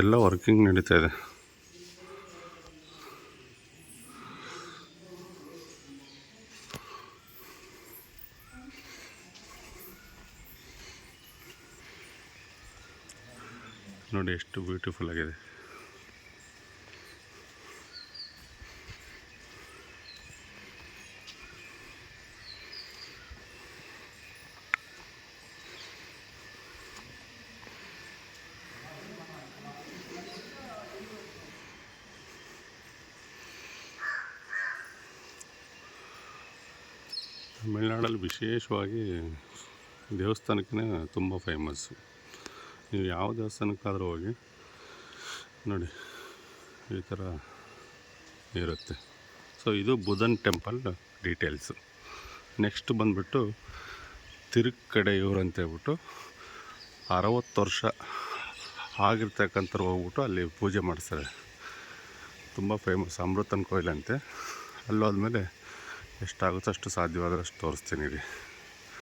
ಎಲ್ಲ ವರ್ಕಿಂಗ್ ನಡೀತಾ ಇದೆ. ನೋಡಿ ಎಷ್ಟು ಬ್ಯೂಟಿಫುಲ್ ಆಗಿದೆ. ತಮಿಳ್ನಾಡಲ್ಲಿ ವಿಶೇಷವಾಗಿ ದೇವಸ್ಥಾನಕ್ಕೇ ತುಂಬ ಫೇಮಸ್ಸು ನೀವು ಯಾವ ದೇವಸ್ಥಾನಕ್ಕಾದರೂ ಹೋಗಿ, ನೋಡಿ, ಈ ಥರ ಇರುತ್ತೆ. ಸೊ ಇದು ಬುಧನ್ ಟೆಂಪಲ್ ಡೀಟೇಲ್ಸು ನೆಕ್ಸ್ಟ್ ಬಂದುಬಿಟ್ಟು ತಿರುಕ್ಕಡೆಯೂರು ಅಂತ ಹೇಳ್ಬಿಟ್ಟು ಅರವತ್ತು ವರ್ಷ ಆಗಿರ್ತಕ್ಕಂಥವ್ರು ಹೋಗ್ಬಿಟ್ಟು ಅಲ್ಲಿ ಪೂಜೆ ಮಾಡಿಸ್ತಾರೆ. ತುಂಬ ಫೇಮಸ್ ಅಮೃತನ್ ಕೊಯ್ಲ್ ಅಂತೆ ಅಲ್ಲೋದ್ಮೇಲೆ ಎಷ್ಟಾಗುತ್ತೋ ಅಷ್ಟು ಸಾಧ್ಯವಾದಷ್ಟು ತೋರಿಸ್ತೀನಿ ರೀ